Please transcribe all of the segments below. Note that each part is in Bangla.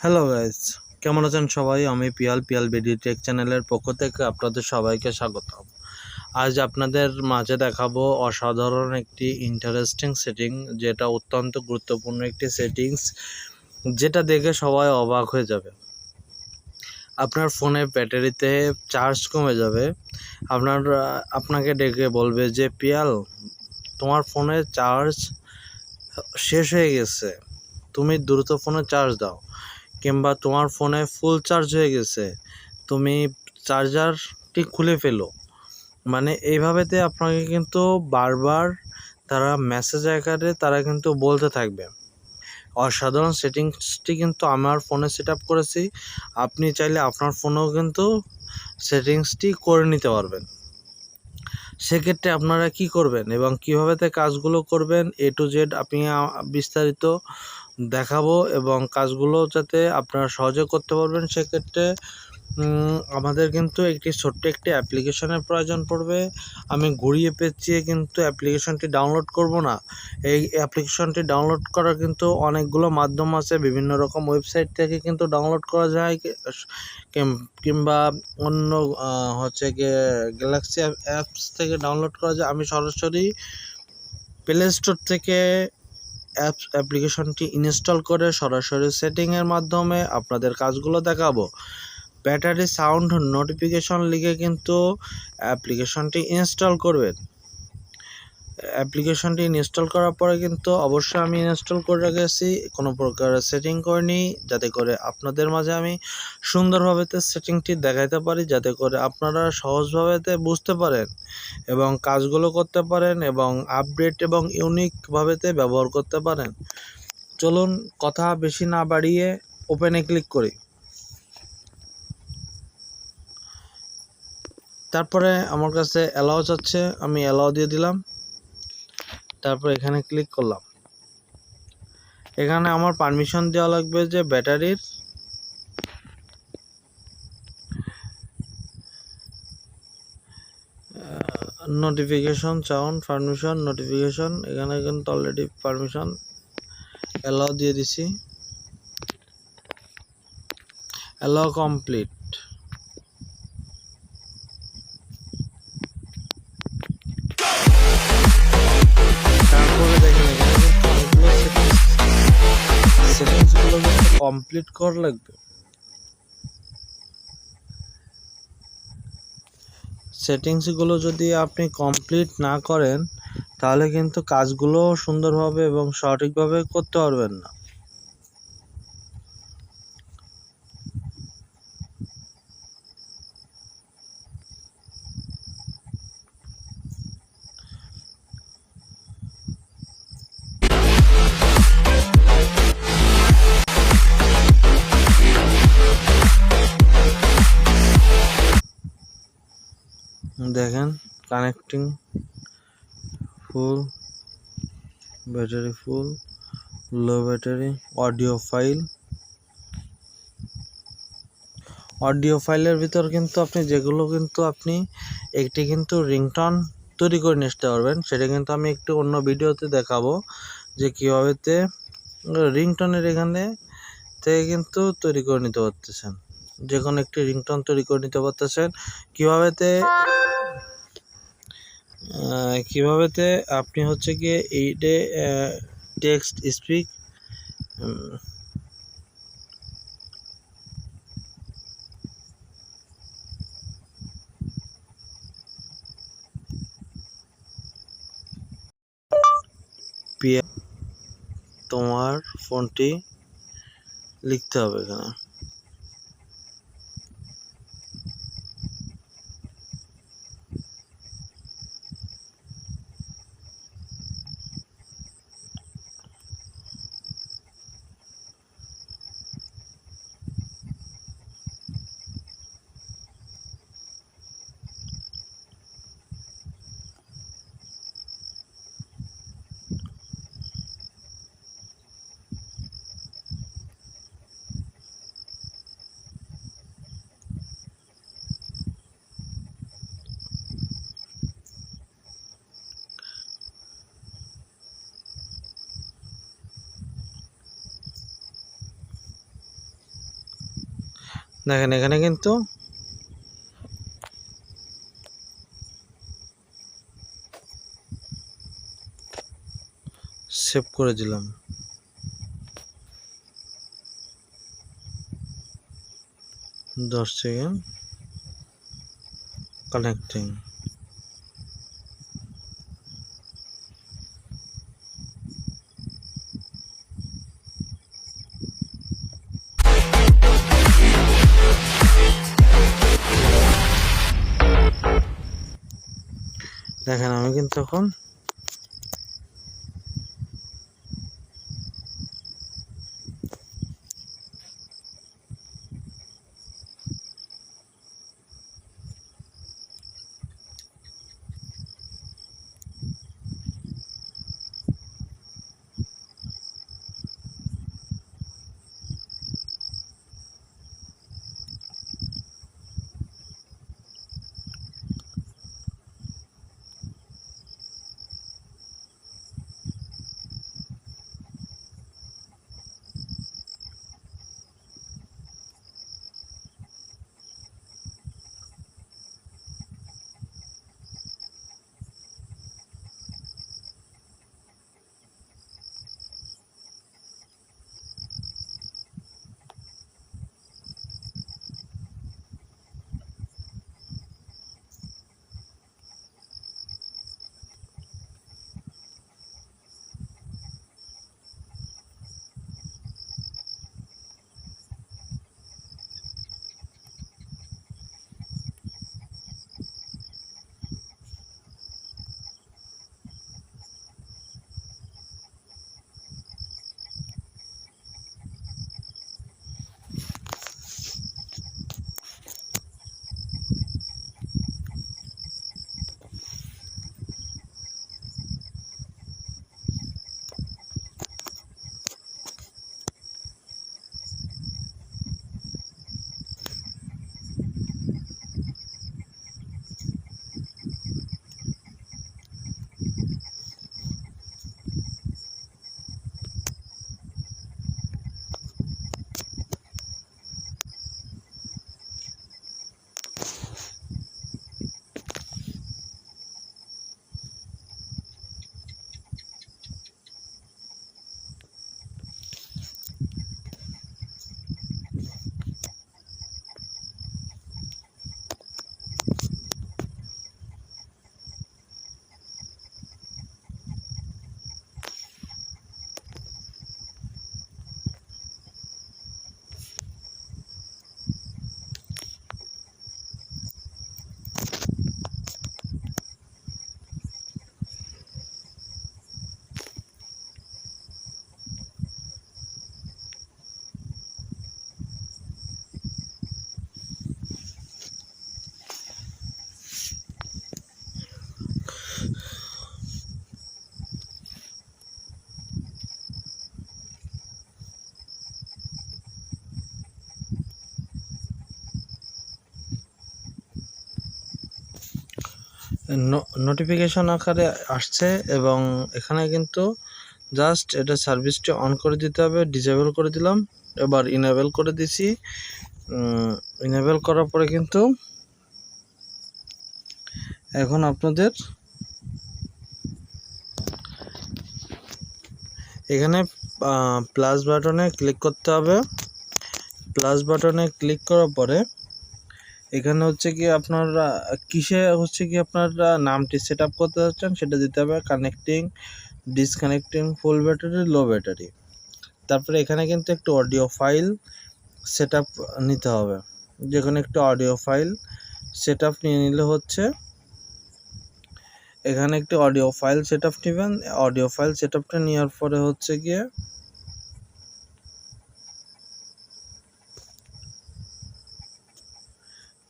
হ্যালো গাইস কেমন আছেন সবাই? আমি পিয়াল পিয়াল বিডি টেক চ্যানেলের পক্ষ থেকে আপনাদের সবাইকে স্বাগত আজ আপনাদের মাঝে দেখাবো অসাধারণ একটি ইন্টারেস্টিং সেটিং যেটা অত্যন্ত গুরুত্বপূর্ণ একটি সেটিংস যেটা দেখে সবাই অবাক হয়ে যাবে। আপনার ফোনের ব্যাটারিতে চার্জ কমে যাবে। আপনার, আপনাকে ডেকে বলবে যে, পিয়াল, তোমার ফোনের চার্জ শেষ হয়ে গেছে। তুমি দ্রুত ফোনে চার্জ দাও। কিংবা তোমার ফোনে ফুল চার্জ হয়ে গেছে, তুমি চার্জারটি খুলে ফেলো। মানে এইভাবেতে আপনাকে কিন্তু বারবার তারা মেসেজ আকারে তারা কিন্তু বলতে থাকবে। অসাধারণ সেটিংসটি কিন্তু আমার ফোনে সেট আপ করেছি, আপনি চাইলে আপনার ফোনেও কিন্তু সেটিংসটি করে নিতে পারবেন। সেক্ষেত্রে আপনারা কি করবেন এবং কীভাবে কাজগুলো করবেন এ টু জেড আপনি বিস্তারিত দেখাবো এবং কাজগুলো যাতে আপনারা সহজে করতে পারবেন সেক্ষেত্রে আমাদের কিন্তু একটি ছোট্ট একটি অ্যাপ্লিকেশনের প্রয়োজন পড়বে। আমি ঘুরিয়ে পেঁচিয়ে কিন্তু অ্যাপ্লিকেশনটি ডাউনলোড করব না। এই অ্যাপ্লিকেশনটি ডাউনলোড করার কিন্তু অনেকগুলো মাধ্যম আছে। বিভিন্ন রকম ওয়েবসাইট থেকে কিন্তু ডাউনলোড করা যায়। কিংবা অন্য হচ্ছে গিয়ে গ্যালাক্সি অ্যাপস থেকে ডাউনলোড করা যায়। আমি সরাসরি প্লে স্টোর থেকে অ্যাপস অ্যাপ্লিকেশনটি ইনস্টল করে সরাসরি সেটিংয়ের মাধ্যমে আপনাদের কাজগুলো দেখাবো। ব্যাটারি সাউন্ড নোটিফিকেশন লিখে কিন্তু অ্যাপ্লিকেশনটি ইনস্টল করবেন। অ্যাপ্লিকেশনটি ইনস্টল করার পরে কিন্তু অবশ্যই আমি ইনস্টল করে রেখেছি কোনো প্রকার সেটিং করিনি, যাতে করে আপনাদের মাঝে আমি সুন্দরভাবে সেটিংটি দেখাইতে পারি, যাতে করে আপনারা সহজভাবে তে বুঝতে পারেন এবং কাজগুলো করতে পারেন এবং আপডেট এবং ইউনিকভাবে তে ব্যবহার করতে পারেন। চলুন কথা বেশি না বাড়িয়ে ওপেনে ক্লিক করি। তারপরে আমার কাছে অ্যালাও চাচ্ছে আমি অ্যালাও দিয়ে দিলাম। তারপর এখানে ক্লিক করলাম। এখানে আমার পারমিশন দেওয়া লাগবে যে ব্যাটারির নোটিফিকেশন সাউন্ড পারমিশন নোটিফিকেশন এখানে কিন্তু অলরেডি পারমিশন অ্যালাও দিয়ে দিছি। অ্যালাও কমপ্লিট সেটিংসগুলো কমপ্লিট করা লাগবে। সেটিংসগুলো যদি আপনি কমপ্লিট না করেন, তাহলে কিন্তু কাজগুলো সুন্দরভাবে এবং সঠিকভাবে করতে পারবেন না। Connecting full battery full low battery audio file audio ফাইলের ভিতর কিন্তু আপনি যেগুলো কিন্তু আপনি একটি কিন্তু রিংটন তৈরি করে নিতে পারবেন, সেটা কিন্তু আমি একটু অন্য ভিডিওতে দেখাবো যে কীভাবে রিংটনের এখানে থেকে কিন্তু তৈরি করে নিতে পারতেছেন। যে কোনো একটি রিংটন তৈরি করে নিতে পারতেছেন। কীভাবে কিভাবেতে আপনি হচ্ছে গিয়ে এইটে টেক্সট স্পিক তোমার ফোনটি লিখতে হবে এখানে। দেখেন এখানে কিন্তু সেভ করে দিলাম। দশ সেকেন্ড কানেক্টিং দেখেন আমি কিন্তু এখন নোটিফিকেশন আকারে আসছে এবং এখানে কিন্তু জাস্ট এটা সার্ভিসটি অন করে দিতে হবে ডিজেবল করে দিলাম, এবার ইনেবল করে দিছি। ইনেবল করার পরে কিন্তু এখন আপনাদের এখানে প্লাস বাটনে ক্লিক করতে হবে। প্লাস বাটনে ক্লিক করার পরে এখানে হচ্ছে কি আপনার কিসে হচ্ছে কি আপনার নামটি সেট আপ করতে চাচ্ছেন সেটা দিতে হবে connecting disconnecting full battery low battery তারপরে এখানে কিন্তু একটু অডিও ফাইল সেট নিতে হবে। যেখানে একটু অডিও ফাইল সেট নিয়ে নিলে হচ্ছে, এখানে একটি অডিও ফাইল সেট আপ নেবেন। অডিও ফাইল সেট নেওয়ার পরে হচ্ছে গিয়ে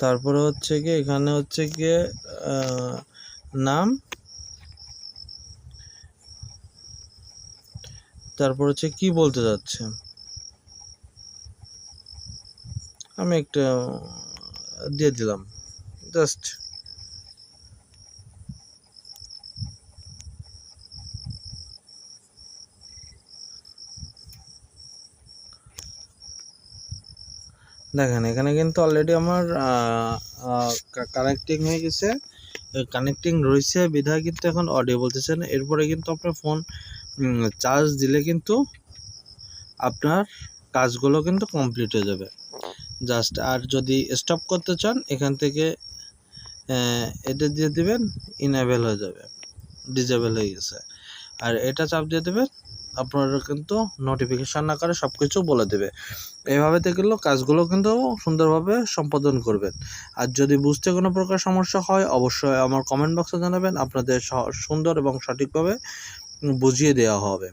তারপরে হচ্ছে কি এখানে হচ্ছে গিয়ে নাম। তারপর হচ্ছে কি বলতে যাচ্ছে? আমি একটা দিয়ে দিলাম। জাস্ট দেখেন, এখানে কিন্তু অলরেডি আমার কানেক্টিং হয়ে গেছে। কানেক্টিং রয়েছে, বিধায় কিন্তু এখন অডিও বলতেছে না। এরপরে কিন্তু আপনার ফোন চার্জ দিলে কিন্তু আপনার কাজগুলো কিন্তু কমপ্লিট হয়ে যাবে। জাস্ট আর যদি স্টপ করতে চান, এখান থেকে এটা দিয়ে দিবেন ইনেবল হয়ে যাবে ডিজেবল হয়ে গেছে। আর এটা চাপ দিয়ে দেবেন আপনারা কিন্তু নোটিফিকেশান আকারে সব কিছু বলে দেবে। এইভাবে দেখলেও কাজগুলো কিন্তু সুন্দরভাবে সম্পাদন করবেন। আর যদি বুঝতে কোনো প্রকার সমস্যা হয়, অবশ্যই আমার কমেন্ট বক্সে জানাবেন, আপনাদের সুন্দর এবং সঠিকভাবে বুঝিয়ে দেওয়া হবে।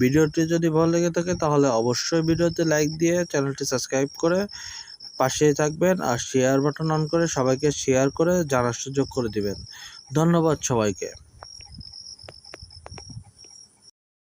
ভিডিওটি যদি ভালো লেগে থাকে, তাহলে অবশ্যই ভিডিওতে লাইক দিয়ে চ্যানেলটি সাবস্ক্রাইব করে পাশে থাকবেন আর শেয়ার বাটন অন করে সবাইকে শেয়ার করে জানার সুযোগ করে দিবেন। ধন্যবাদ সবাইকে।